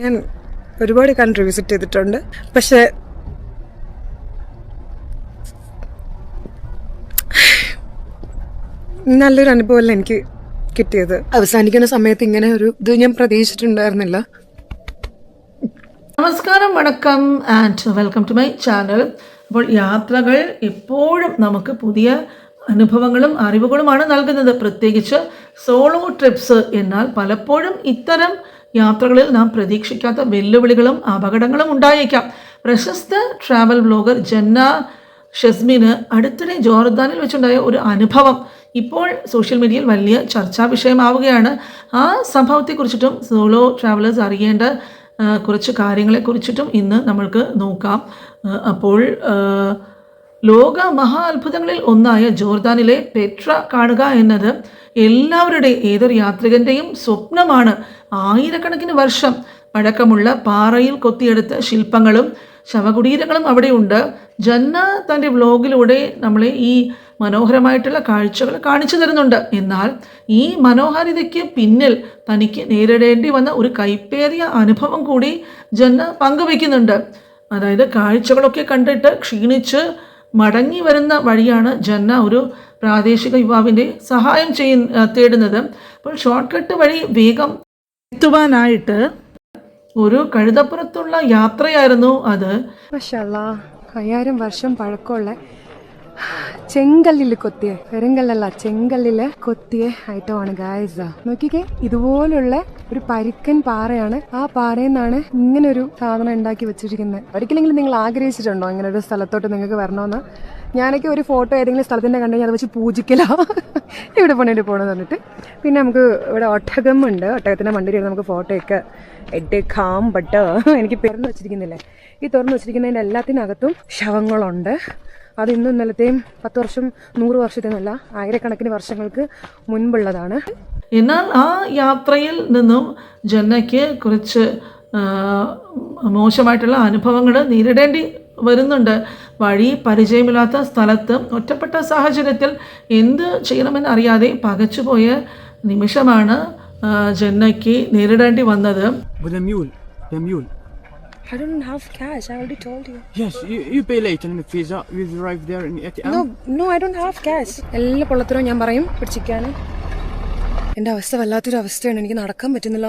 ഞാൻ ഒരുപാട് country visit ചെയ്തിട്ടുണ്ട്. പക്ഷേ നല്ലൊരു അനുഭവമല്ല എനിക്ക് കിട്ടിയത്. അവസാനിക്കുന്ന സമയത്ത് ഇങ്ങനെ ഒരു ഇത് ഞാൻ പ്രതീക്ഷിച്ചിട്ടുണ്ടായിരുന്നില്ല. നമസ്കാരം വണക്കം and welcome to my channel അപ്പോൾ യാത്രകൾ എപ്പോഴും നമുക്ക് പുതിയ അനുഭവങ്ങളും അറിവുകളുമാണ് നൽകുന്നത്. പ്രത്യേകിച്ച് സോളോ ട്രിപ്സ് എന്നാൽ പലപ്പോഴും ഇത്തരം യാത്രകളിൽ നാം പ്രതീക്ഷിക്കാത്ത വെല്ലുവിളികളും അപകടങ്ങളും ഉണ്ടായേക്കാം. പ്രശസ്ത ട്രാവൽ ബ്ലോഗർ ജന്ന ഷെസ്മിന് അടുത്തിടെ ജോർദാനിൽ വെച്ചുണ്ടായ ഒരു അനുഭവം ഇപ്പോൾ സോഷ്യൽ മീഡിയയിൽ വലിയ ചർച്ചാ വിഷയമാവുകയാണ്. ആ സംഭവത്തെക്കുറിച്ചിട്ടും സോളോ ട്രാവലേഴ്സ് അറിയേണ്ട കുറച്ച് കാര്യങ്ങളെക്കുറിച്ചിട്ടും ഇന്ന് നമ്മൾക്ക് നോക്കാം. അപ്പോൾ ലോക മഹാ അത്ഭുതങ്ങളിൽ ഒന്നായ ജോർദാനിലെ പെട്ര കാണുക എന്നത് എല്ലാവരുടെയും ഏതൊരു യാത്രികന്റെയും സ്വപ്നമാണ്. ആയിരക്കണക്കിന് വർഷം പഴക്കമുള്ള പാറയിൽ കൊത്തിയെടുത്ത ശില്പങ്ങളും ശവകുടീരങ്ങളും അവിടെയുണ്ട്. ജന്ന തന്റെ വ്ലോഗിലൂടെ നമ്മളെ ഈ മനോഹരമായിട്ടുള്ള കാഴ്ചകൾ കാണിച്ചു തരുന്നുണ്ട്. എന്നാൽ ഈ മനോഹാരിതയ്ക്ക് പിന്നിൽ തനിക്ക് നേരിടേണ്ടി വന്ന ഒരു കൈപ്പേറിയ അനുഭവം കൂടി ജന്ന പങ്കുവയ്ക്കുന്നുണ്ട്. അതായത് കാഴ്ചകളൊക്കെ കണ്ടിട്ട് ക്ഷീണിച്ച് മടങ്ങി വരുന്ന വഴിയാണ് ജന്ന ഒരു പ്രാദേശിക യുവാവിന്റെ സഹായം ചെയ്യ തേടുന്നത്. അപ്പോൾ ഷോർട്ട് കട്ട് വഴി വേഗം എത്തുവാനായിട്ട് ഒരു കഴുതപ്പുറത്തുള്ള യാത്രയായിരുന്നു അത്. അയ്യായിരം വർഷം പഴക്കമുള്ള ചെങ്കല്ലിൽ കൊത്തിയ. പെരുങ്കല്ലല്ല ചെങ്കല്ലിൽ കൊത്തിയ ഐറ്റമാണ് ഗായസ നോക്കിക്കേ ഇതുപോലുള്ള ഒരു പരിക്കൻ പാറയാണ്. ആ പാറയിൽ നിന്നാണ് ഇങ്ങനെ ഒരു സാധനം ഉണ്ടാക്കി വെച്ചിരിക്കുന്നത്. ഒരിക്കലെങ്കിലും നിങ്ങൾ ആഗ്രഹിച്ചിട്ടുണ്ടോ ഇങ്ങനെ ഒരു സ്ഥലത്തോട്ട് നിങ്ങൾക്ക് വരണമെന്ന്? ഞാനൊക്കെ ഒരു ഫോട്ടോ ഏതെങ്കിലും സ്ഥലത്തിന്റെ കണ്ടു കഴിഞ്ഞാൽ അത് വെച്ച് പൂജിക്കല. ഇവിടെ പോണേണ്ടി പോകണമെന്ന് പറഞ്ഞിട്ട്. പിന്നെ നമുക്ക് ഇവിടെ ഒട്ടകമുണ്ട്. ഒട്ടകത്തിന്റെ ഇരുന്ന് നമുക്ക് ഫോട്ടോ ഒക്കെ എടുക്കാം ബട്ട് എനിക്ക് പിറന്നു വെച്ചിരിക്കുന്നില്ലേ? ഈ തുറന്നു വെച്ചിരിക്കുന്നതിന്റെ എല്ലാത്തിനകത്തും ശവങ്ങളുണ്ട്. അത് ഇന്നും ഇന്നലത്തെയും പത്ത് വർഷം നൂറ് വർഷത്തെന്നല്ല ആയിരക്കണക്കിന് വർഷങ്ങൾക്ക് മുൻപുള്ളതാണ്. എന്നാൽ ആ യാത്രയിൽ നിന്നും ജന്നയ്ക്ക് കുറച്ച് മോശമായിട്ടുള്ള അനുഭവങ്ങൾ നേരിടേണ്ടി വരുന്നുണ്ട്. വഴി പരിചയമില്ലാത്ത സ്ഥലത്ത് ഒറ്റപ്പെട്ട സാഹചര്യത്തിൽ എന്ത് ചെയ്യണമെന്ന് അറിയാതെ പകച്ചുപോയ നിമിഷമാണ് ജന്നയ്ക്ക് നേരിടേണ്ടി വന്നത്. I don't have cash. I already told you. Yes, you, you pay later in the visa. We arrive there in ATM. No, no, I don't have cash. എല്ലാ പൊള്ളത്തരവും ഞാൻ പറയും പിടിച്ചിരിക്കാൻ എന്റെ അവസ്ഥ വല്ലാത്തൊരു അവസ്ഥയാണ് എനിക്ക് നടക്കാൻ പറ്റുന്നില്ല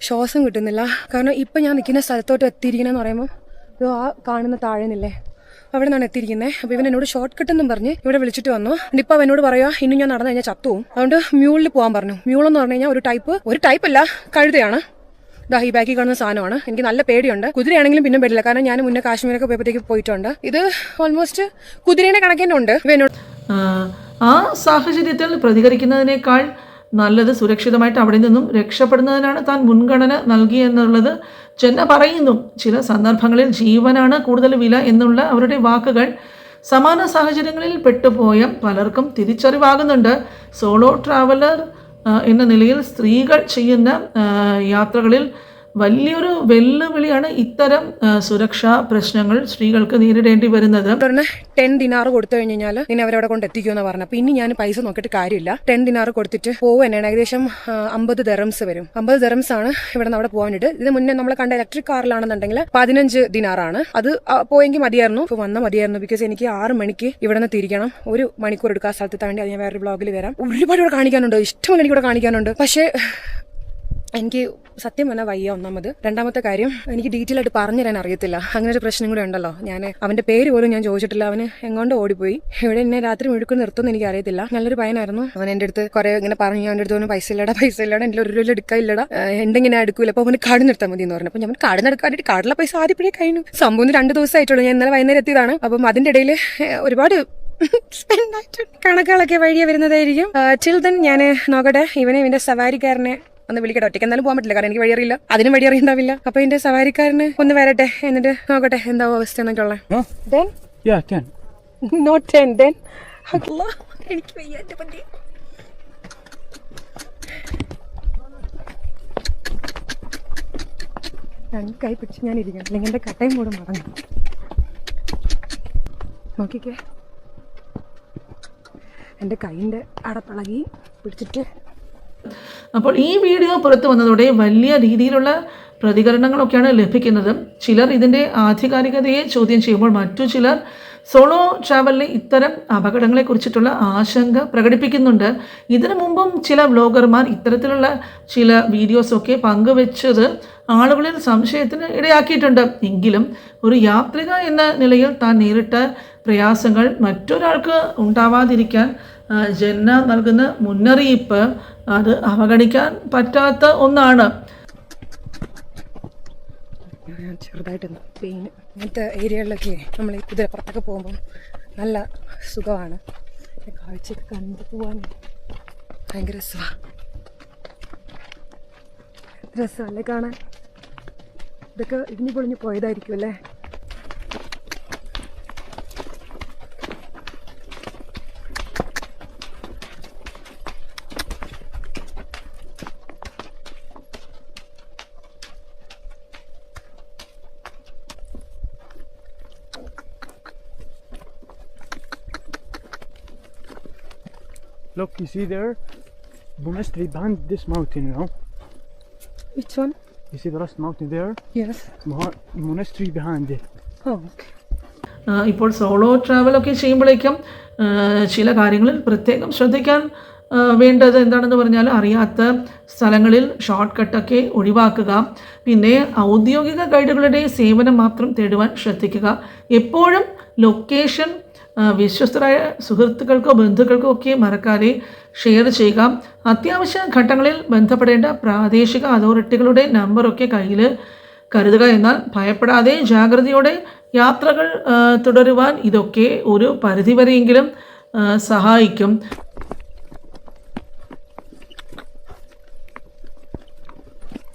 ശ്വാസം കിട്ടുന്നില്ല കാരണം ഇപ്പം ഞാൻ നിൽക്കുന്ന സ്ഥലത്തോട്ട് എത്തിയിരിക്കണമെന്ന് പറയുമ്പോൾ ഇത് ആ കാണുന്ന താഴെന്നില്ലേ അവിടെ നിന്നാണ് എത്തിയിരിക്കുന്നത് അപ്പോൾ ഇവൻ എന്നോട് ഷോർട്ട് കട്ട് എന്നും പറഞ്ഞ് ഇവിടെ വിളിച്ചിട്ട് വന്നു ഇപ്പം അവൻ എന്നോട് പറയുക ഇനി ഞാൻ നടന്നു കഴിഞ്ഞാൽ ചത്തുവും അതുകൊണ്ട് മ്യൂളിൽ പോകാൻ പറഞ്ഞു മ്യൂളെന്ന് പറഞ്ഞു കഴിഞ്ഞാൽ ഒരു ടൈപ്പ് ഒരു ടൈപ്പല്ല കഴുതയാണ് ദാ ഈ ബാക്കിൽ കാണുന്ന സാധനമാണ്. എനിക്ക് നല്ല പേടിയുണ്ട്. കുതിരയാണെങ്കിലും പിന്നെ പേടില്ല. കാരണം ഞാൻ മുന്നേ കാശ്മീരൊക്കെ പോയപ്പോഴത്തേക്ക് പോയിട്ടുണ്ട്. ഇത് ഓൾമോസ്റ്റ് കുതിരേനെ കണക്കേനുണ്ട് ഉണ്ട്. ആ, സാഹചര്യത്തിൽ പ്രതികരിക്കുന്നതിനേക്കാൾ നല്ലത് സുരക്ഷിതമായിട്ട് അവിടെ നിന്നും രക്ഷപ്പെടുന്നതിനാണ് താൻ മുൻഗണന നൽകിയെന്നുള്ളത് ചെന്ന പറയുന്നു. ചില സന്ദർഭങ്ങളിൽ ജീവനാണ് കൂടുതൽ വില എന്നുള്ള അവരുടെ വാക്കുകൾ സമാന സാഹചര്യങ്ങളിൽ പെട്ടുപോയ പലർക്കും തിരിച്ചറിവാകുന്നുണ്ട്. സോളോ ട്രാവലർ എന്ന നിലയിൽ സ്ത്രീകൾ ചെയ്യുന്ന യാത്രകളിൽ വലിയൊരു വെല്ലുവിളിയാണ് ഇത്തരം സുരക്ഷാ പ്രശ്നങ്ങൾ സ്ത്രീകൾക്ക് നേരിടേണ്ടി വരുന്നത്. ടെൻ ദിനാർ കൊടുത്തു കഴിഞ്ഞ് കഴിഞ്ഞാൽ നിന്നെ അവരവിടെ കൊണ്ട് എത്തിക്കുമെന്ന് പറഞ്ഞു. ഇനി ഞാൻ പൈസ നോക്കിയിട്ട് കാര്യമില്ല. ടെൻ ദിനാർ കൊടുത്തിട്ട് തന്നെയാണ് ഏകദേശം അമ്പത് ദറംസ് വരും. അമ്പത് ദറംസ് ആണ് ഇവിടെ നിന്ന് അവിടെ പോകാനായിട്ട് ഇതിന് മുന്നേ നമ്മൾ കണ്ട ഇലക്ട്രിക് കാറിലാണെന്നുണ്ടെങ്കിൽ പതിനഞ്ച് ദിനാറാണ് അത് പോയെങ്കിൽ മതിയായിരുന്നു. ഇപ്പൊ വന്ന മതിയായിരുന്നു ബിക്കോസ് എനിക്ക് ആറ് മണിക്ക് ഇവിടെ നിന്ന് തിരിക്കണം. ഒരു മണിക്കൂർ എടുക്കാൻ സ്ഥലത്ത് താണ്ടി. അത് ഞാൻ വേറൊരു ബ്ലോഗിൽ വരാം. ഒരുപാട് ഇവിടെ കാണിക്കാനുണ്ട്. ഇഷ്ടമല്ല എനിക്കിവിടെ കാണിക്കാനുണ്ട്. പക്ഷേ എനിക്ക് സത്യം പറഞ്ഞാൽ വയ്യ ഒന്നാമത്. രണ്ടാമത്തെ കാര്യം എനിക്ക് ഡീറ്റെയിൽ ആയിട്ട് പറഞ്ഞു തരാൻ അറിയത്തില്ല. അങ്ങനെ ഒരു പ്രശ്നം കൂടെ ഉണ്ടല്ലോ. ഞാൻ അവന്റെ പേര് പോലും ഞാൻ ചോദിച്ചിട്ടില്ല. അവന് എങ്ങോട്ട് ഓടിപ്പോയി. ഇവിടെ എന്നെ രാത്രി മുഴുക്കുന്ന നിർത്തുമെന്ന് എനിക്ക് അറിയത്തില്ല. നല്ലൊരു പയനായിരുന്നു അവൻ എന്റെ അടുത്ത് കുറെ ഇങ്ങനെ പറഞ്ഞു. അവന്റെ അടുത്ത് പറഞ്ഞു പൈസ ഇല്ലടാ പൈസ ഇല്ലടാ എന്റെ ഒരു രൂപ എടുക്കാൻ ഇല്ലടാ. എന്തെങ്കിലും എടുക്കൂല അപ്പോൾ അവന് കാട് നിർത്താൻ മതി എന്ന് പറഞ്ഞു. അപ്പോൾ ഞാൻ കാട് നടക്കാനായിട്ട് കാടുള്ള പൈസ ആദ്യപ്പോഴേ കഴിഞ്ഞു. സംഭവം രണ്ട് ദിവസമായിട്ടുള്ളൂ. ഞാൻ ഇന്നലെ വൈകുന്നേരം എത്തിയതാണ്. അപ്പം അതിന്റെ ഇടയിൽ ഒരുപാട് സ്പെൻഡ് കണക്കുകളൊക്കെ വഴിയെ വരുന്നതായിരിക്കും. ചിൽ ദൻ ഞാൻ നോക്കട്ടെ. ഇവനെ ഇവന്റെ സവാരിക്കാരനെ ഒന്ന് വിളിക്കട്ടെ. ഒറ്റയ്ക്ക് എന്തായാലും പോകാൻ പറ്റില്ല. കാരണം എനിക്ക് വഴിയറിയില്ല. അതിനും വഴി അറിയണ്ടാവില്ല അപ്പൊ എന്റെ സവാരിക്കാരന് ഒന്ന് വരട്ടെ. എന്നിട്ട് നോക്കട്ടെ എന്താ അവസ്ഥ എന്നൊക്കെ ഉള്ളത്. നോട്ട് ടെൻ ദെൻ എനിക്ക് വയ്യ എന്റെ പറ്റി കൈ പിടിച്ച് ഞാൻ ഇരിക്കണം അല്ലെങ്കിൽ എന്റെ കട്ടയും കൂടെ മറന്നു. നോക്കിക്കേ. എന്റെ കൈയിന്റെ അടപ്പിളകി പിടിച്ചിട്ട് അപ്പോൾ ഈ വീഡിയോ പുറത്തു വന്നതോടെ വലിയ രീതിയിലുള്ള പ്രതികരണങ്ങളൊക്കെയാണ് ലഭിക്കുന്നത്. ചിലർ ഇതിന്റെ ആധികാരികതയെ ചോദ്യം ചെയ്യുമ്പോൾ മറ്റു ചിലർ സോളോ ട്രാവലിലെ ഇത്തരം അപകടങ്ങളെ കുറിച്ചിട്ടുള്ള ആശങ്ക പ്രകടിപ്പിക്കുന്നുണ്ട്. ഇതിനു മുമ്പും ചില വ്ലോഗർമാർ ഇത്തരത്തിലുള്ള ചില വീഡിയോസൊക്കെ പങ്കുവെച്ചത് ആളുകളിൽ സംശയത്തിന് ഇടയാക്കിയിട്ടുണ്ട്. എങ്കിലും ഒരു യാത്രിക എന്ന നിലയിൽ താൻ നേരിട്ട പ്രയാസങ്ങൾ മറ്റൊരാൾക്ക് ഉണ്ടാവാതിരിക്കാൻ ജന്ന നൽകുന്ന മുന്നറിയിപ്പ് അത് അവഗണിക്കാൻ പറ്റാത്ത ഒന്നാണ്. ഞാൻ ചെറുതായിട്ട് പെയിൻ ഇങ്ങനത്തെ ഏരിയകളിലൊക്കെ നമ്മൾ ഈ കുതിരപ്പുറത്തൊക്കെ പോകുമ്പോൾ നല്ല സുഖമാണ്. കാഴ്ചയൊക്കെ കണ്ടു പോകാൻ ഭയങ്കര രസമാണ് രസമല്ലേ കാണാൻ? ഇതൊക്കെ ഇടിഞ്ഞു പൊളിഞ്ഞു പോയതായിരിക്കും അല്ലേ? Look, you see there? Monastery behind this mountain, you know? Which one? You see the last mountain there? Yes. Monastery behind it. Oh, okay. ഇപ്പോൾ സോളോ ട്രാവലൊക്കെ ചെയ്യുമ്പോഴേക്കും ചില കാര്യങ്ങളിൽ പ്രത്യേകം ശ്രദ്ധിക്കാൻ വേണ്ടത് എന്താണെന്ന് പറഞ്ഞാൽ അറിയാത്ത സ്ഥലങ്ങളിൽ ഷോർട്ട് കട്ടൊക്കെ ഒഴിവാക്കുക പിന്നെ ഔദ്യോഗിക ഗൈഡുകളുടെ സേവനം മാത്രം തേടുവാൻ ശ്രദ്ധിക്കുക എപ്പോഴും ലൊക്കേഷൻ വിശ്വസ്തരായ സുഹൃത്തുക്കൾക്കോ ബന്ധുക്കൾക്കോ ഒക്കെ മറക്കാതെ ഷെയർ ചെയ്യുക അത്യാവശ്യ ഘട്ടങ്ങളിൽ ബന്ധപ്പെടേണ്ട പ്രാദേശിക അതോറിറ്റികളുടെ നമ്പറൊക്കെ കയ്യിൽ കരുതുക എന്നാൽ ഭയപ്പെടാതെ ജാഗ്രതയോടെ യാത്രകൾ തുടരുവാൻ ഇതൊക്കെ ഒരു പരിധിവരെയെങ്കിലും സഹായിക്കും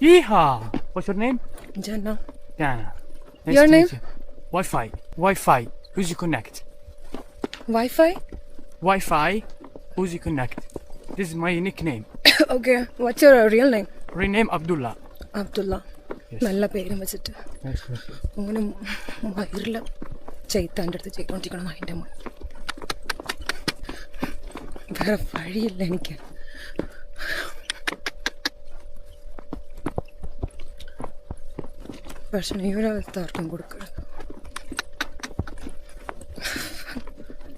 Yeehaw! What's your name? ജന്ന Jana. Nice Your to name? you. Wi-Fi. Wi-Fi. Who's you Connect. WiFi Wi-Fi. Uzi Connect. This is my nickname. okay. What's your real name? Real Rename Abdullah. Abdullah നല്ല പേരും വെച്ചിട്ട്. അങ്ങനെ വയറിൽ ചെയ്ത്താന്റെ അടുത്ത് ചെയ്തോണ്ടിരിക്കണം അതിന്റെ മോൻ വേറെ വഴിയില്ല എനിക്ക് പക്ഷെ ഈ ഒരു അവസ്ഥ ആർക്കും കൊടുക്കരുത്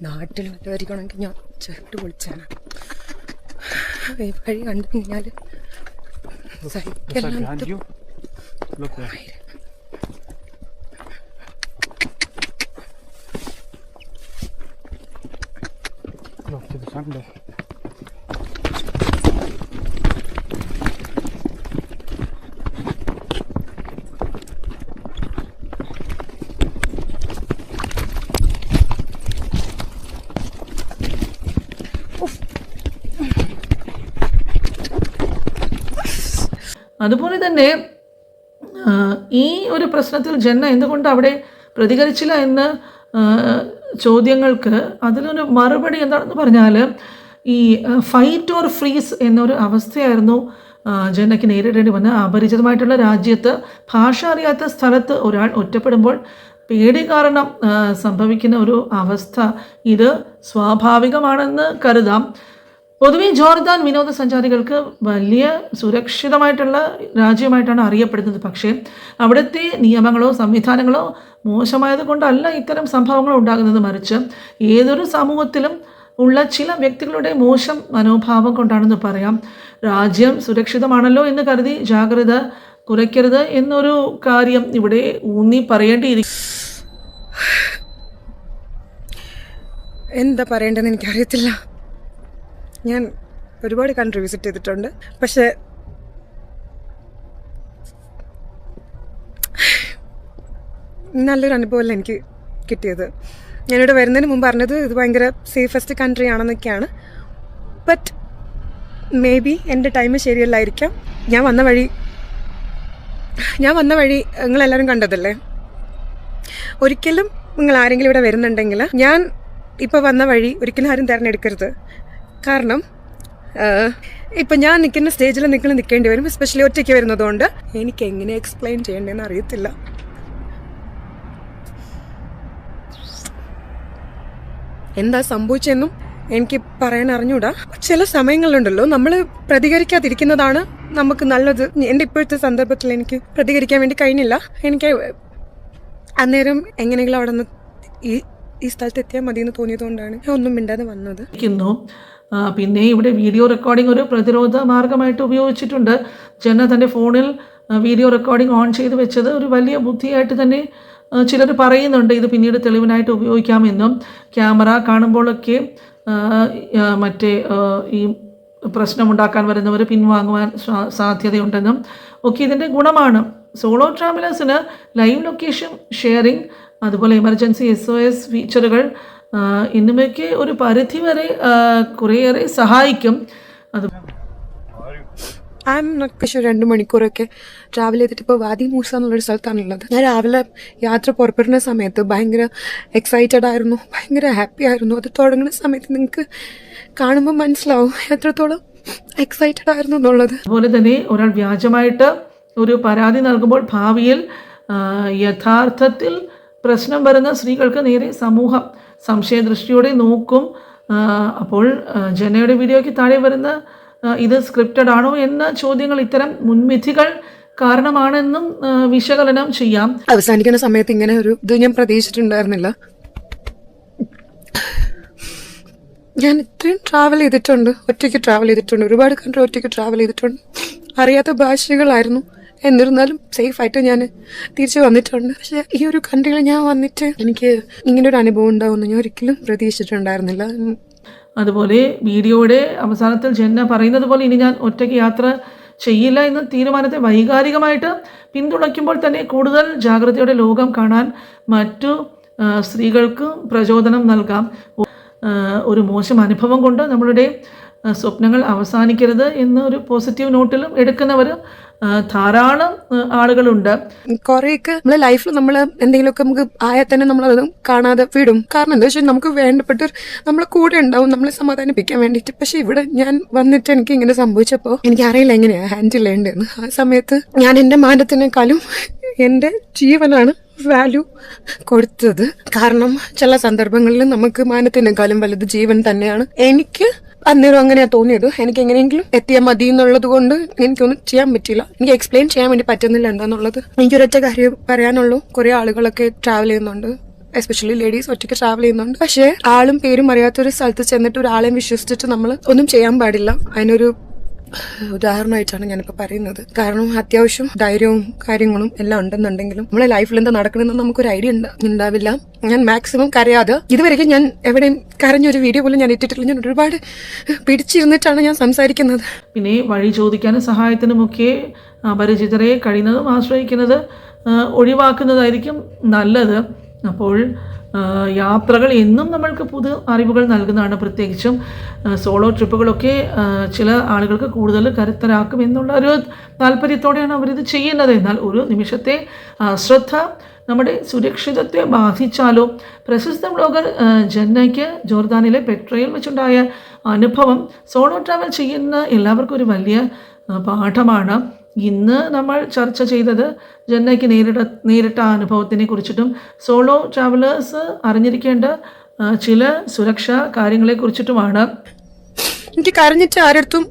നാട്ടിൽ വല്ലവരിക്കണമെങ്കിൽ ഞാൻ ചേട്ട് വിളിച്ചാണ് ഈ വഴി കണ്ടു കഴിഞ്ഞാൽ സൈക്കിളിനകത്ത്. Look to the sun there. അതുപോലെ തന്നെ ഈ ഒരു പ്രശ്നത്തിൽ ജന്ന എന്തുകൊണ്ട് അവിടെ പ്രതികരിച്ചില്ല എന്ന് ചോദ്യങ്ങൾക്ക് അതിലൊരു മറുപടി എന്താണെന്ന് പറഞ്ഞാൽ ഈ ഫൈറ്റ് ഓർ ഫ്രീസ് എന്നൊരു അവസ്ഥയായിരുന്നു ആ, ജന്നയ്ക്ക് നേരിടേണ്ടി വന്ന. അപരിചിതമായിട്ടുള്ള രാജ്യത്ത് ഭാഷ അറിയാത്ത സ്ഥലത്ത് ഒരാൾ ഒറ്റപ്പെടുമ്പോൾ പേടി കാരണം സംഭവിക്കുന്ന ഒരു അവസ്ഥ. ഇത് സ്വാഭാവികമാണെന്ന് കരുതാം. പൊതുവെ ജോർദാൻ വിനോദസഞ്ചാരികൾക്ക് വലിയ സുരക്ഷിതമായിട്ടുള്ള രാജ്യമായിട്ടാണ് അറിയപ്പെടുന്നത്. പക്ഷേ അവിടുത്തെ നിയമങ്ങളോ സംവിധാനങ്ങളോ മോശമായത് കൊണ്ടല്ല ഇത്തരം സംഭവങ്ങൾ ഉണ്ടാകുന്നത്. മറിച്ച് ഏതൊരു സമൂഹത്തിലും ഉള്ള ചില വ്യക്തികളുടെ മോശം മനോഭാവം കൊണ്ടാണെന്ന് പറയാം. രാജ്യം സുരക്ഷിതമാണല്ലോ എന്ന് കരുതി ജാഗ്രത കുറയ്ക്കരുത് എന്നൊരു കാര്യം ഇവിടെ ഊന്നി പറയേണ്ടിയിരിക്കും എന്താ പറയേണ്ടതെന്ന് എനിക്കറിയത്തില്ല. ഞാൻ ഒരുപാട് കൺട്രി വിസിറ്റ് ചെയ്തിട്ടുണ്ട്. പക്ഷേ നല്ലൊരു അനുഭവമല്ല എനിക്ക് കിട്ടിയത്. ഞാനിവിടെ വരുന്നതിന് മുമ്പ് പറഞ്ഞത് ഇത് ഭയങ്കര സേഫസ്റ്റ് കൺട്രി ആണെന്നൊക്കെയാണ്. ബട്ട് മേ ബി എന്റെ ടൈം ശരിയല്ലായിരിക്കാം. ഞാൻ വന്ന വഴി ഞാൻ വന്ന വഴി നിങ്ങളെല്ലാവരും കണ്ടതല്ലേ? ഒരിക്കലും നിങ്ങൾ ആരെങ്കിലും ഇവിടെ വരുന്നുണ്ടെങ്കിൽ ഞാൻ ഇപ്പോൾ വന്ന വഴി ഒരിക്കലും ആരും തിരഞ്ഞെടുക്കരുത് കാരണം ഇപ്പം ഞാൻ നിൽക്കുന്ന സ്റ്റേജിൽ നിങ്ങൾ നിൽക്കേണ്ടി വരും എസ്പെഷ്യലി ഒറ്റയ്ക്ക് വരുന്നതുകൊണ്ട്. എനിക്ക് എങ്ങനെ എക്സ്പ്ലെയിൻ ചെയ്യേണ്ടതെന്ന് അറിയത്തില്ല. എന്താ സംഭവിച്ചെന്നും എനിക്ക് പറയാൻ അറിഞ്ഞൂടാ. ചില സമയങ്ങളുണ്ടല്ലോ നമ്മൾ പ്രതികരിക്കാതിരിക്കുന്നതാണ് നമുക്ക് നല്ലത്. എന്റെ ഇപ്പോഴത്തെ സന്ദർഭത്തിൽ എനിക്ക് പ്രതികരിക്കാൻ വേണ്ടി കഴിഞ്ഞില്ല. എനിക്ക് അന്നേരം എങ്ങനെയെങ്കിലും അവിടെ നിന്ന് ഈ ഈ സ്ഥലത്ത് എത്തിയാൽ മതി എന്ന് തോന്നിയതുകൊണ്ടാണ് ഞാൻ ഒന്നും മിണ്ടാതെ വന്നത്. പിന്നെ ഇവിടെ വീഡിയോ റെക്കോർഡിംഗ് ഒരു പ്രതിരോധ മാർഗമായിട്ട് ഉപയോഗിച്ചിട്ടുണ്ട്. ജന തന്റെ ഫോണിൽ വീഡിയോ റെക്കോർഡിംഗ് ഓൺ ചെയ്ത് വെച്ചത് ഒരു വലിയ ബുദ്ധിയായിട്ട് തന്നെ ചിലർ പറയുന്നുണ്ട് ഇത് പിന്നീട് തെളിവിനായിട്ട് ഉപയോഗിക്കാമെന്നും. ക്യാമറ കാണുമ്പോഴൊക്കെ മറ്റേ ഈ പ്രശ്നമുണ്ടാക്കാൻ വരുന്നവർ പിൻവാങ്ങുവാൻ സാധ്യതയുണ്ടെന്നും. ഒക്കെ ഇതിന്റെ ഗുണമാണ്. സോളോ ട്രാവലേഴ്സിന് ലൈവ് ലൊക്കേഷൻ ഷെയറിംഗ് അതുപോലെ എമർജൻസി എസ് ഒ എസ് ഫീച്ചറുകൾ എന്നിവയ്ക്ക് ഒരു പരിധി വരെ കുറേയേറെ സഹായിക്കും. അത് ഐ എം പക്ഷെ രണ്ട് മണിക്കൂറൊക്കെ ട്രാവൽ ചെയ്തിട്ട് ഇപ്പോൾ വാദി മൂസ എന്നുള്ളൊരു സ്ഥലത്താണുള്ളത്. ഞാൻ രാവിലെ യാത്ര പുറപ്പെടുന്ന സമയത്ത് ഭയങ്കര എക്സൈറ്റഡ് ആയിരുന്നു ഭയങ്കര ഹാപ്പി ആയിരുന്നു. അത് തുടങ്ങുന്ന സമയത്ത് നിങ്ങൾക്ക് കാണുമ്പോൾ മനസ്സിലാവും എത്രത്തോളം എക്സൈറ്റഡ് ആയിരുന്നു എന്നുള്ളത്. അതുപോലെ തന്നെ ഒരാൾ വ്യാജമായിട്ട് ഒരു പരാതി നൽകുമ്പോൾ ഭാവിയിൽ യഥാർത്ഥത്തിൽ പ്രശ്നം വരുന്ന സ്ത്രീകൾക്ക് നേരെ സമൂഹം സംശയദൃഷ്ടിയോടെ നോക്കും. അപ്പോൾ ജനയുടെ വീഡിയോയ്ക്ക് താഴെ വരുന്ന ഇത് സ്ക്രിപ്റ്റഡ് ആണോ എന്ന ചോദ്യങ്ങൾ ഇത്തരം മുൻവിധികൾ കാരണമാണെന്നും വിശകലനം ചെയ്യാം. അവസാനിക്കുന്ന സമയത്ത് ഇങ്ങനെ ഒരു ഇത് ഞാൻ പ്രതീക്ഷിച്ചിട്ടുണ്ടായിരുന്നില്ല. ഞാൻ ഇത്രയും ട്രാവൽ ചെയ്തിട്ടുണ്ട് ഒറ്റയ്ക്ക് ട്രാവൽ ചെയ്തിട്ടുണ്ട് ഒരുപാട് കൺട്രി ഒറ്റയ്ക്ക് ട്രാവൽ ചെയ്തിട്ടുണ്ട്. അറിയാത്ത ഭാഷകളായിരുന്നു. എന്നിരുന്നാലും സേഫ് ആയിട്ട് ഞാൻ തിരിച്ചു വന്നിട്ടുണ്ട്. പക്ഷെ ഈ ഒരു കൺട്രിയിൽ ഞാൻ വന്നിട്ട് എനിക്ക് ഇങ്ങനെ ഒരു അനുഭവം ഉണ്ടാവുമെന്ന് ഞാൻ ഒരിക്കലും പ്രതീക്ഷിച്ചിട്ടുണ്ടായിരുന്നില്ല. അതുപോലെ വീഡിയോയുടെ അവസാനത്തിൽ ജന്ന പറയുന്നത് പോലെ ഇനി ഞാൻ ഒറ്റയ്ക്ക് യാത്ര ചെയ്യില്ല എന്ന തീരുമാനത്തെ വൈകാരികമായിട്ട് പിന്തുണയ്ക്കുമ്പോൾ തന്നെ കൂടുതൽ ജാഗ്രതയോടെ ലോകം കാണാൻ മറ്റു സ്ത്രീകൾക്ക് പ്രചോദനം നൽകാം. ഒരു മോശം അനുഭവം കൊണ്ട് നമ്മളുടെ സ്വപ്നങ്ങൾ അവസാനിക്കരുത് എന്നൊരു പോസിറ്റീവ് നോട്ടിലും എടുക്കുന്നവർ ധാരാളം ആളുകളുണ്ട്. കുറേയൊക്കെ നമ്മളെ ലൈഫിൽ നമ്മൾ എന്തെങ്കിലുമൊക്കെ നമുക്ക് ആയാൽ തന്നെ നമ്മൾ അത് കാണാതെ വിടും. കാരണം എന്താ വെച്ചാൽ നമുക്ക് വേണ്ടപ്പെട്ട നമ്മളെ കൂടെ ഉണ്ടാവും നമ്മളെ സമാധാനിപ്പിക്കാൻ വേണ്ടിയിട്ട്. പക്ഷെ ഇവിടെ ഞാൻ വന്നിട്ട് എനിക്ക് ഇങ്ങനെ സംഭവിച്ചപ്പോൾ എനിക്ക് അറിയില്ല എങ്ങനെയാ ഹാൻഡിൽ ചെയ്യേണ്ടതെന്ന്. ആ സമയത്ത് ഞാൻ എന്റെ മാനത്തിനേക്കാളും എന്റെ ജീവനാണ് വാല്യൂ കൊടുത്തത്. കാരണം ചില സന്ദർഭങ്ങളിൽ നമുക്ക് മാനത്തിനേക്കാളും വലുത് ജീവൻ തന്നെയാണ്. എനിക്ക് അന്നേരം അങ്ങനെയാ തോന്നിയത്. എനിക്ക് എങ്ങനെയെങ്കിലും എത്തിയാൽ മതി എന്നുള്ളത് കൊണ്ട് എനിക്കൊന്നും ചെയ്യാൻ പറ്റില്ല എനിക്ക് എക്സ്പ്ലെയിൻ ചെയ്യാൻ വേണ്ടി പറ്റുന്നില്ല എന്താന്നുള്ളത്. എനിക്കൊരൊറ്റ കാര്യം പറയാനുള്ളൂ. കുറെ ആളുകളൊക്കെ ട്രാവൽ ചെയ്യുന്നുണ്ട്. എസ്പെഷ്യലി ലേഡീസ് ഒറ്റയ്ക്ക് ട്രാവൽ ചെയ്യുന്നുണ്ട്. പക്ഷേ ആളും പേരും അറിയാത്ത ഒരു സ്ഥലത്ത് ചെന്നിട്ട് ഒരാളെയും വിശ്വസിച്ചിട്ട് നമ്മൾ ഒന്നും ചെയ്യാൻ പാടില്ല. അതിനൊരു ഉദാഹരണമായിട്ടാണ് ഞാനിപ്പോൾ പറയുന്നത്. കാരണം അത്യാവശ്യം ധൈര്യവും കാര്യങ്ങളും എല്ലാം ഉണ്ടെന്നുണ്ടെങ്കിലും നമ്മളെ ലൈഫിൽ എന്താ നടക്കണമെന്ന് നമുക്കൊരു ഐഡിയ ഉണ്ടാവില്ല ഞാൻ മാക്സിമം കരയാതെ ഇതുവരെയും ഞാൻ എവിടെയും കരഞ്ഞൊരു വീഡിയോ പോലും ഞാൻ ഇട്ടിട്ടില്ല. ഞാൻ ഒരുപാട് പിടിച്ചിരുന്നിട്ടാണ് ഞാൻ സംസാരിക്കുന്നത്. പിന്നെ വഴി ചോദിക്കാനും സഹായത്തിനുമൊക്കെ പരിചിതരെ കഴിയുന്നതും ആശ്രയിക്കുന്നത് ഒഴിവാക്കുന്നതായിരിക്കും നല്ലത്. അപ്പോൾ യാത്രകൾ എന്നും നമ്മൾക്ക് പുതു അറിവുകൾ നൽകുന്നതാണ്. പ്രത്യേകിച്ചും സോളോ ട്രിപ്പുകളൊക്കെ ചില ആളുകൾക്ക് കൂടുതൽ കരുത്തരാക്കും എന്നുള്ള ഒരു താല്പര്യത്തോടെയാണ് അവരിത് ചെയ്യുന്നത്. എന്നാൽ ഒരു നിമിഷത്തെ അശ്രദ്ധ നമ്മുടെ സുരക്ഷിതത്വം ബാധിച്ചാലോ? പ്രശസ്ത ബ്ലോഗർ ജന്നയ്ക്ക് ജോർദാനിലെ പെട്രയിൽ വെച്ചുണ്ടായ അനുഭവം സോളോ ട്രാവൽ ചെയ്യുന്ന എല്ലാവർക്കും ഒരു വലിയ പാഠമാണ്. ഇന്ന് നമ്മൾ ചർച്ച ചെയ്തത് ജന്നയ്ക്ക് നേരിട നേരിട്ട അനുഭവത്തിനെ കുറിച്ചിട്ടും സോളോ ട്രാവലേഴ്സ് അറിഞ്ഞിരിക്കേണ്ട ചില സുരക്ഷാ കാര്യങ്ങളെ കുറിച്ചിട്ടുമാണ്. എനിക്ക് കരഞ്ഞിട്ട് ആരടുത്തും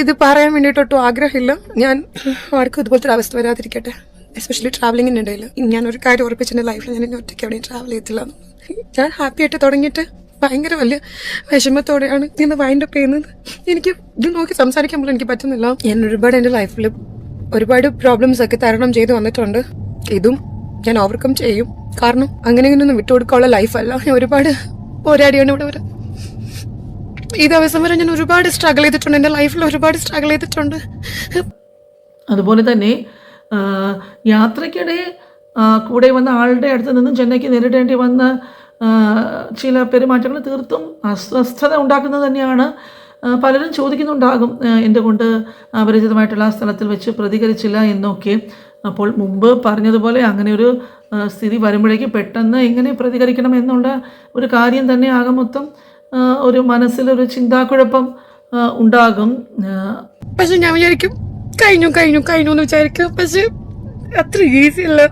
ഇത് പറയാൻ വേണ്ടിയിട്ടൊട്ടും ആഗ്രഹമില്ല. ഞാൻ ആർക്കും ഇതുപോലത്തെ അവസ്ഥ വരാതിരിക്കട്ടെ. എസ്പെഷ്യലി ട്രാവലിങ്ങിന്റെ ഇടയിൽ ഞാൻ ഒരു കാര്യം ഉറപ്പിച്ചിന്റെ ലൈഫിൽ ഞാൻ ഇനി ഒറ്റയ്ക്ക് എവിടെയും ട്രാവൽ ചെയ്തില്ല ഞാൻ ഹാപ്പി ആയിട്ട് തുടങ്ങിയിട്ട് ഭയങ്കര വലിയ വിഷമത്തോടെയാണ് ഇന്ന് വൈൻഡപ്പ് ചെയ്യുന്നത്. എനിക്ക് ഇത് നോക്കി സംസാരിക്കാൻ പോലും എനിക്ക് പറ്റുന്നില്ല. ഞാൻ ഒരുപാട് എന്റെ ലൈഫിൽ ഒരുപാട് പ്രോബ്ലംസ് ഒക്കെ തരണം ചെയ്ത് വന്നിട്ടുണ്ട്. ഇതും ഞാൻ ഓവർകം ചെയ്യും. കാരണം അങ്ങനെ ഇങ്ങനെയൊന്നും വിട്ടുകൊടുക്കാനുള്ള ലൈഫല്ല ഞാൻ ഒരുപാട് പോരാടിയാണ് ഇവിടെ വരെ. ഈ ദിവസം വരെ ഞാൻ ഒരുപാട് സ്ട്രഗിൾ ചെയ്തിട്ടുണ്ട്. എന്റെ ലൈഫിൽ ഒരുപാട് സ്ട്രഗിൾ ചെയ്തിട്ടുണ്ട്. അതുപോലെ തന്നെ യാത്രയ്ക്കിടെ കൂടെ വന്ന ആളുടെ അടുത്ത് നിന്നും ചെന്നൈക്ക് നേരിടേണ്ടി വന്ന ചില പെരുമാറ്റങ്ങൾ തീർത്തും അസ്വസ്ഥത ഉണ്ടാക്കുന്നത് തന്നെയാണ് പലരും ചോദിക്കുന്നുണ്ടാകും എന്തുകൊണ്ട് അപരിചിതമായിട്ടുള്ള സ്ഥലത്തിൽ വെച്ച് പ്രതികരിച്ചില്ല എന്നൊക്കെ. അപ്പോൾ മുമ്പ് പറഞ്ഞതുപോലെ അങ്ങനെ ഒരു സ്ഥിതി വരുമ്പോഴേക്ക് പെട്ടെന്ന് എങ്ങനെ പ്രതികരിക്കണം എന്നുള്ള ഒരു കാര്യം തന്നെ ആകെ മൊത്തം ഒരു മനസ്സിലൊരു ചിന്താക്കുഴപ്പം ഉണ്ടാകും. പക്ഷെ ഞാൻ വിചാരിക്കും കഴിഞ്ഞു കഴിഞ്ഞു കഴിഞ്ഞു എന്ന് വിചാരിക്കും. പക്ഷെ അത്ര ഈസി അല്ല.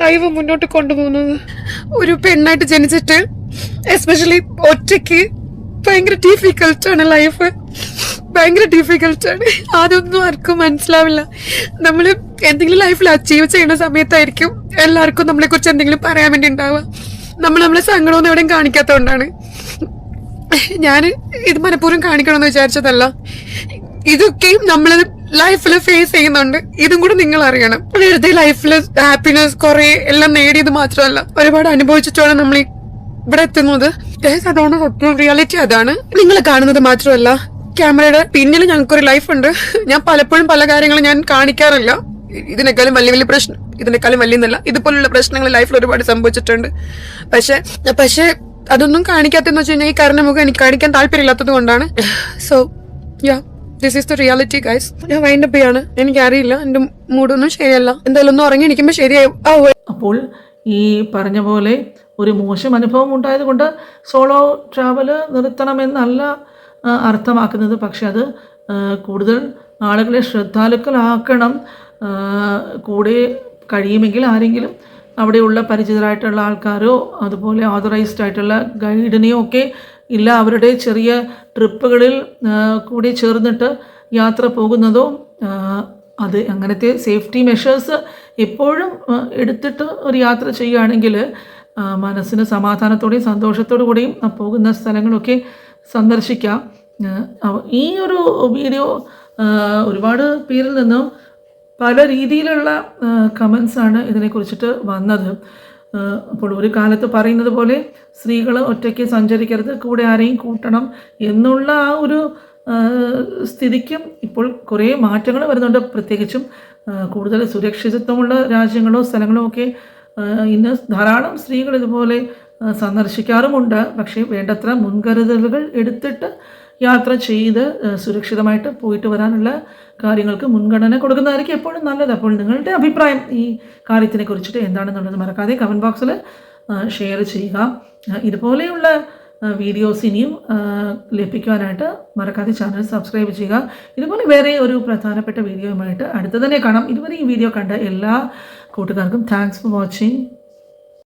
ലൈവ് മുന്നോട്ട് കൊണ്ടുപോകുന്നത്. ഒരു പെണ്ണായിട്ട് ജനിച്ചിട്ട് എസ്പെഷ്യലി ഒറ്റയ്ക്ക് ഭയങ്കര ഡിഫിക്കൽട്ടാണ് ലൈഫ് ഭയങ്കര ഡിഫിക്കൽട്ടാണ് അതൊന്നും ആർക്കും മനസ്സിലാവില്ല. നമ്മൾ എന്തെങ്കിലും ലൈഫിൽ അച്ചീവ് ചെയ്യുന്ന സമയത്തായിരിക്കും എല്ലാവർക്കും നമ്മളെ കുറിച്ച് എന്തെങ്കിലും പറയാൻ വേണ്ടി ഉണ്ടാവുക. നമ്മൾ നമ്മളെ സങ്കടമൊന്നും എവിടെയും കാണിക്കാത്തതുകൊണ്ടാണ്. ഞാൻ ഇത് മനഃപൂർവം കാണിക്കണമെന്ന് വിചാരിച്ചതല്ല. ഇതൊക്കെയും നമ്മൾ ലൈഫിൽ ഫേസ് ചെയ്യുന്നുണ്ട്. ഇതും കൂടെ നിങ്ങൾ അറിയണം. വെറുതെ ലൈഫിൽ ഹാപ്പിനെസ് കുറെ എല്ലാം നേടിയത് മാത്രമല്ല. ഒരുപാട് അനുഭവിച്ചിട്ടാണ് നമ്മൾ ഇവിടെ എത്തുന്നത്. Guys, അതാണ് സത്യം റിയാലിറ്റി അതാണ്. നിങ്ങൾ കാണുന്നത് മാത്രമല്ല ക്യാമറയുടെ പിന്നിൽ ഞങ്ങൾക്കൊരു ലൈഫ് ഉണ്ട്. ഞാൻ പലപ്പോഴും പല കാര്യങ്ങളും ഞാൻ കാണിക്കാറില്ല. ഇതിനേക്കാളും വലിയ വലിയ പ്രശ്നം ഇതിനേക്കാളും വലിയ എന്നല്ല ഇതുപോലുള്ള പ്രശ്നങ്ങൾ ലൈഫിൽ ഒരുപാട് സംഭവിച്ചിട്ടുണ്ട്. പക്ഷെ പക്ഷെ അതൊന്നും കാണിക്കാത്തെന്ന് വെച്ച് കഴിഞ്ഞാൽ ഈ കാരണമുഖം എനിക്ക് കാണിക്കാൻ താല്പര്യമില്ലാത്തത് കൊണ്ടാണ്. So ya this is the reality guys ഞാൻ വൈൻഡപ്പ് ചെയ്യാണ്. എനിക്കറിയില്ല എന്റെ മൂഡൊന്നും ശരിയല്ല. എന്തായാലും ഒന്ന് ഉറങ്ങി എനിക്കുമ്പോൾ ശരിയായി അപ്പോൾ ഈ പറഞ്ഞ പോലെ ഒരു മോശം അനുഭവം ഉണ്ടായതുകൊണ്ട് സോളോ ട്രാവൽ നിർത്തണമെന്നല്ല അർത്ഥമാക്കുന്നത്. പക്ഷെ അത് കൂടുതൽ ആളുകളെ ശ്രദ്ധാലുക്കളാക്കണം. കൂടെ കഴിയുമെങ്കിൽ ആരെങ്കിലും അവിടെയുള്ള പരിചിതരായിട്ടുള്ള ആൾക്കാരോ അതുപോലെ ഓതറൈസ്ഡ് ആയിട്ടുള്ള ഗൈഡിനെയോ ഒക്കെ ഇല്ല. അവരുടെ ചെറിയ ട്രിപ്പുകളിൽ കൂടി ചേർന്നിട്ട് യാത്ര പോകുന്നതോ അത് അങ്ങനത്തെ സേഫ്റ്റി മെഷേഴ്സ് എപ്പോഴും എടുത്തിട്ട് ഒരു യാത്ര ചെയ്യുകയാണെങ്കിൽ മനസ്സിന് സമാധാനത്തോടെയും സന്തോഷത്തോടു കൂടിയും പോകുന്ന സ്ഥലങ്ങളൊക്കെ സന്ദർശിക്കാം. ഈ ഒരു വീഡിയോ ഒരുപാട് പേരിൽ നിന്നും പല രീതിയിലുള്ള കമൻസാണ് ഇതിനെക്കുറിച്ചിട്ട് വന്നത്. അപ്പോൾ ഒരു കാലത്ത് പറയുന്നത് പോലെ സ്ത്രീകൾ ഒറ്റയ്ക്ക് സഞ്ചരിക്കരുത് കൂടെ ആരെയും കൂട്ടണം എന്നുള്ള ആ ഒരു സ്ഥിതിക്കും ഇപ്പോൾ കുറേ മാറ്റങ്ങൾ വരുന്നുണ്ട്. പ്രത്യേകിച്ചും കൂടുതൽ സുരക്ഷിതത്വമുള്ള രാജ്യങ്ങളോ സ്ഥലങ്ങളോ ഒക്കെ ഇന്ന് ധാരാളം സ്ത്രീകൾ ഇതുപോലെ സന്ദർശിക്കാറുമുണ്ട്. പക്ഷേ വേണ്ടത്ര മുൻകരുതലുകൾ എടുത്തിട്ട് യാത്ര ചെയ്ത് സുരക്ഷിതമായിട്ട് പോയിട്ട് വരാനുള്ള കാര്യങ്ങൾക്ക് മുൻഗണന കൊടുക്കുന്നതായിരിക്കും എപ്പോഴും നല്ലത്. അപ്പോൾ നിങ്ങളുടെ അഭിപ്രായം ഈ കാര്യത്തിനെ കുറിച്ചിട്ട് എന്താണെന്നുള്ളത് മറക്കാതെ കമന്റ് ബോക്സിൽ ഷെയർ ചെയ്യുക. ഇതുപോലെയുള്ള വീഡിയോസ് ഇനിയും ലഭിക്കുവാനായിട്ട് മറക്കാതെ ചാനൽ സബ്സ്ക്രൈബ് ചെയ്യുക. ഇതുപോലെ വേറെ ഒരു പ്രധാനപ്പെട്ട വീഡിയോയുമായിട്ട് അടുത്ത് തന്നെ കാണാം. ഇതുവരെ ഈ വീഡിയോ കണ്ട എല്ലാ കൂട്ടുകാർക്കും താങ്ക്സ് ഫോർ വാച്ചിങ്